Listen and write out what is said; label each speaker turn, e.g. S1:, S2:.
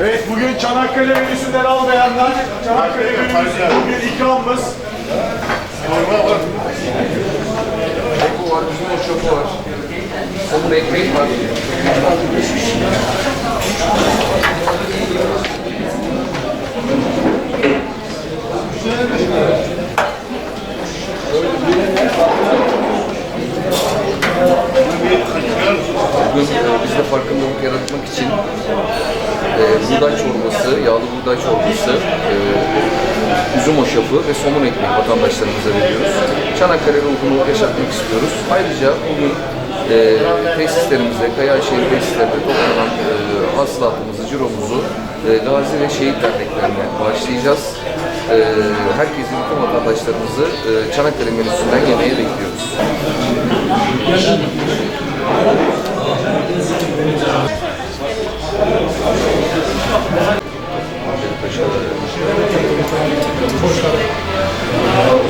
S1: Evet bugün Çanakkale menüsünden almayanlar Çanakkale menümüzde bugün ikramımız.
S2: Eko var, bizim o çöpü var. Somun ekmek var. Bugün e, biz de farkındalık yaratmak için e, buğday çorbası, yağlı buğday çorbası, e, üzüm hoşafı ve somun ekmek vatandaşlarımıza veriyoruz. Çanakkale ruhunu yaşatmak istiyoruz. Ayrıca bugün e, tesislerimizde, Kayaşehir tesislerinde toplanan e, hasılatımızı, ciromuzu e, gazi ve şehit derneklerine bağışlayacağız. E, herkesi, bütün vatandaşlarımızı e, Çanakkale menüsünden yemeğe bekliyoruz. Hoş geldin.